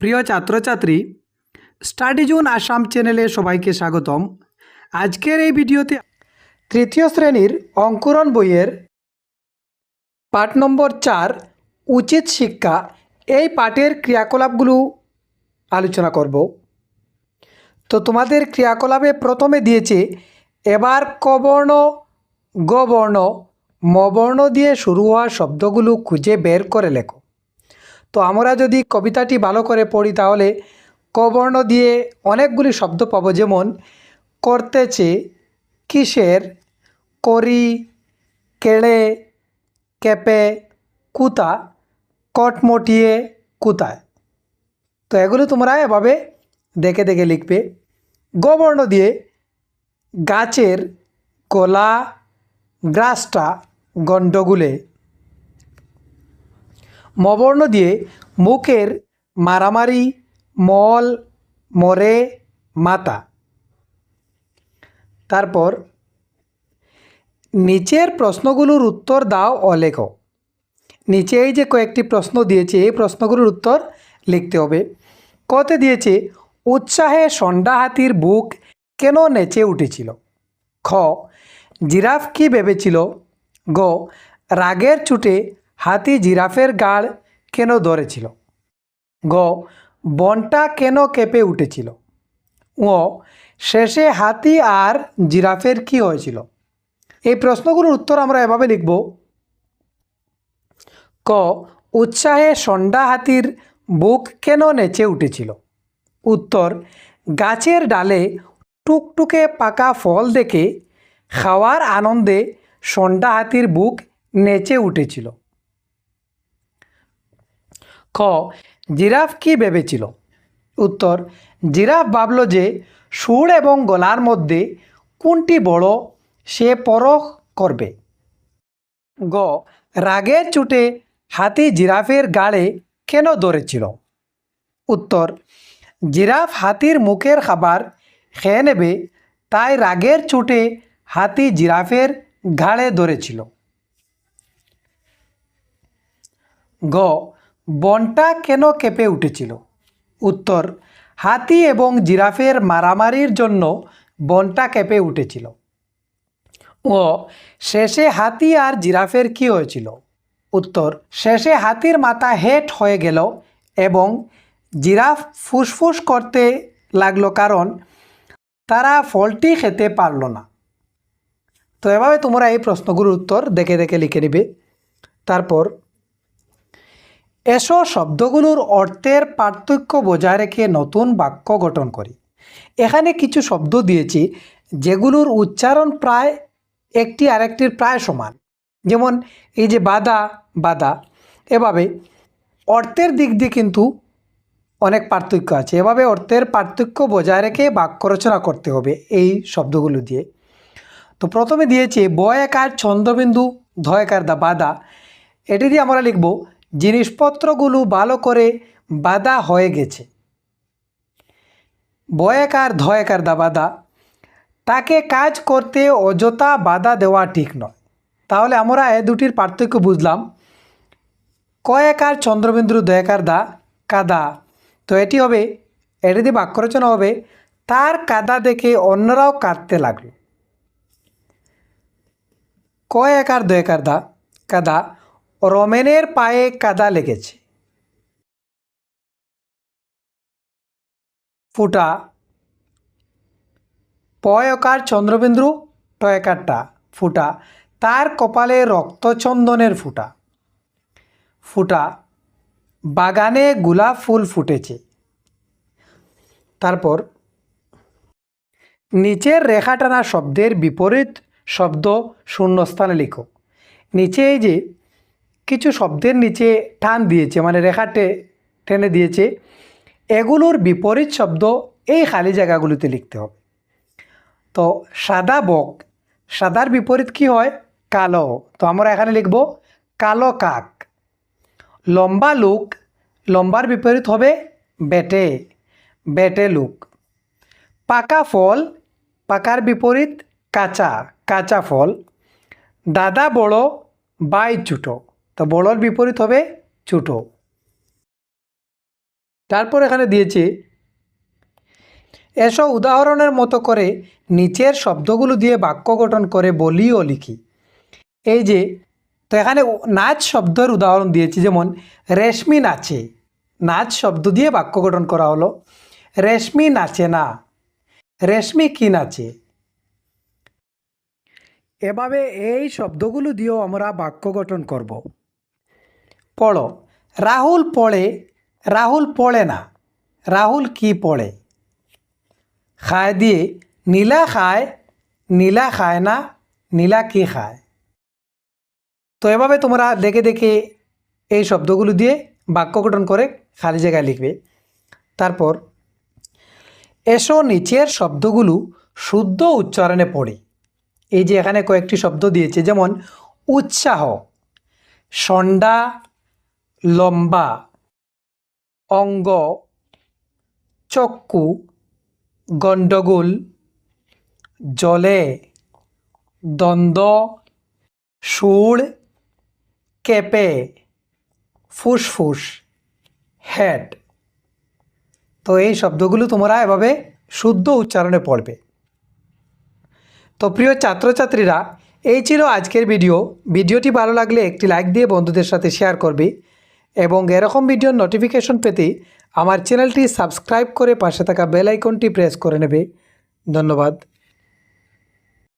প্রিয় ছাত্রছাত্রী study zone Assam চ্যানেলে সবাইকে স্বাগতম। আজকের এই ভিডিওতে তৃতীয় শ্রেণির অঙ্কুরণ বইয়ের পাঠ নম্বর চার, উচিত শিক্ষা, এই পাঠের ক্রিয়াকলাপগুলো আলোচনা করব। তো তোমাদের ক্রিয়াকলাপে প্রথমে দিয়েছে, এবার কবর্ণ, গবর্ণ, মবর্ণ দিয়ে শুরু হওয়া শব্দগুলো খুঁজে বের করে লেখো। তো আমরা যদি কবিতাটি ভালো করে পড়ি তাহলে কবর্ণ দিয়ে অনেকগুলি শব্দ পাবো। যেমন, করতেছে, কিসের, করি, কেড়ে, কেঁপে, কুতা কটমটিয়ে কুতায়। তো এগুলো তোমরা এভাবে দেখে দেখে লিখবে। গবর্ণ দিয়ে গাছের গলা, গ্রাসটা, গণ্ডগুলে। মবর্ণ দিয়ে মুখের মারামারি, মল, মরে, মাতা। তারপর, নিচের প্রশ্নগুলোর উত্তর দাও অলেখ লেখো নিচে এই যে কয়েকটি প্রশ্ন দিয়েছে, এই প্রশ্নগুলোর উত্তর লিখতে হবে। কতে দিয়েছে, উৎসাহে সন্ডা হাতির বুক কেন নেচে উঠেছিল? খ, জিরাফ কি ভেবেছিল? গ, রাগের চুটে হাতি জিরাফের গাড় কেন ধরেছিল? গ, বনটা কেন কেঁপে উঠেছিল? ও শেষে হাতি আর জিরাফের কি হয়েছিল? এই প্রশ্নগুলোর উত্তর আমরা এভাবে লিখব। ক, উৎসাহে সন্ডা হাতির বুক কেন নেচে উঠেছিল? উত্তর, গাছের ডালে টুকটুকে পাকা ফল দেখে খাওয়ার আনন্দে সন্ডা হাতির বুক নেচে উঠেছিল। খ, জিরাফ কি ভেবেছিল? উত্তর, জিরাফ ভাবল যে সুর এবং গলার মধ্যে কোনটি বড়, সে পরখ করবে। গ, রাগের চুটে হাতি জিরাফের গাড়ে কেন ধরেছিল? উত্তর, জিরাফ হাতির মুখের খাবার খেয়ে নেবে, তাই রাগের চোটে হাতি জিরাফের ঘাড়ে ধরেছিল। গ বনটা কেন কেঁপে উঠেছিল? উত্তর, হাতি এবং জিরাফের মারামারির জন্য বনটা কেঁপে উঠেছিল। ও, শেষে হাতি আর জিরাফের কি হয়েছিল? উত্তর, শেষে হাতির মাথা হেট হয়ে গেল এবং জিরাফ ফুসফুস করতে লাগল কারণ তারা ফলটি খেতে পারল না। তো এভাবে তোমরা এই প্রশ্নগুলোর উত্তর দেখে দেখে লিখে নিবে। তারপর এসো শব্দগুলোর অর্থের পার্থক্য বজায় রেখে নতুন বাক্য গঠন করি। এখানে কিছু শব্দ দিয়েছি যেগুলোর উচ্চারণ প্রায় একটি আরেকটির প্রায় সমান। যেমন, এই যে বাদা বাদা, এভাবে অর্থের দিক দিয়ে কিন্তু অনেক পার্থক্য আছে। এভাবে অর্থের পার্থক্য বজায় রেখে বাক্য রচনা করতে হবে এই শব্দগুলো দিয়ে। তো প্রথমে দিয়েছে বয়কার ছন্দবিন্দু ধয়কার দা বাদা। এটি দিয়ে আমরা লিখব জিনিসপত্রগুলো ভালো করে বাদা হয়ে গেছে। বয়কার ধয়কার দা বাদা তাকে কাজ করতে অযথা বাধা দেওয়া ঠিক নয়। তাহলে আমরা এ দুটির পার্থক্য বুঝলাম। কয়েকার চন্দ্রবিন্দু দয়াকার দা কাদা। তো এটি হবে, এটি দিয়ে বাক্য রচনা হবে, তার কাদা দেখে অন্যরাও কাঁদতে লাগল। কয়েকার দয়াকার দা কাদা। রমেনের পায়ে কাদা লেগেছে। ফুটা। পয়কার চন্দ্রবিন্দু, টয়কারটা ফুটা। তার কপালে রক্তচন্দনের ফুটা। ফুটা। বাগানে গোলাপ ফুল ফুটেছে। তারপর নিচের রেখা টানা শব্দের বিপরীত শব্দ শূন্যস্থানে লিখো। নিচে এই যে কিছু শব্দের নিচে টান দিয়েছে মানে রেখাটে টেনে দিয়েছে। এগুলোর বিপরীত শব্দ এই খালি জায়গাগুলিতে লিখতে হবে। তো সাদা বক, সাদার বিপরীত কি হয়? কালো। তো আমরা এখানে লিখব কালো কাক। লম্বা লুক, লম্বার বিপরীত হবে বেটে বেটে লুক। পাকা ফল, পাকার বিপরীত কাঁচা কাঁচা ফল। দাদা বড়, বাই ছোটো। তো বড়োর বিপরীত হবে ছোটো। তারপর এখানে দিয়েছে এসব উদাহরণের মতো করে নিচের শব্দগুলো দিয়ে বাক্য গঠন করে বলি ও লিখি। এই যে, তো এখানে নাচ শব্দের উদাহরণ দিয়েছি, যেমন রেশমি নাচে, নাচ শব্দ দিয়ে বাক্য গঠন করা হলো। রেশমি নাচে না, রেশমি কি নাচে? এভাবে এই শব্দগুলো দিয়েও আমরা বাক্য গঠন করব। পড়ো। রাহুল পড়ে রাহুল পড়ে না। রাহুল কি পড়ে? খায় দিয়ে, নীলা খায় নীলা খায় না, নীলা কি খায়? তো এভাবে তোমরা দেখে দেখে এই শব্দগুলো দিয়ে বাক্য গঠন করে খালি জায়গায় লিখবে। তারপর, এসো নিচের শব্দগুলো শুদ্ধ উচ্চারণে পড়ি। এই যে এখানে কয়েকটি শব্দ দিয়েছে, যেমন, উৎসাহ, সন্ডা লম্বা, অঙ্গ, চক্ষু, গণ্ডগোল, জলে, দ্বন্দ্ব, সুর, কেঁপে, ফুসফুস, হেড। তো এই শব্দগুলো তোমরা এভাবে শুদ্ধ উচ্চারণে পড়বে। তো প্রিয় ছাত্রছাত্রীরা, এই ছিল আজকের ভিডিও। ভিডিওটি ভালো লাগলে একটি লাইক দিয়ে বন্ধুদের সাথে শেয়ার করবে। এবং এরকম ভিডিওর নোটিফিকেশন পেতে আমার চ্যানেলটি সাবস্ক্রাইব করে পাশে থাকা বেল আইকনটি প্রেস করে নেবে। ধন্যবাদ।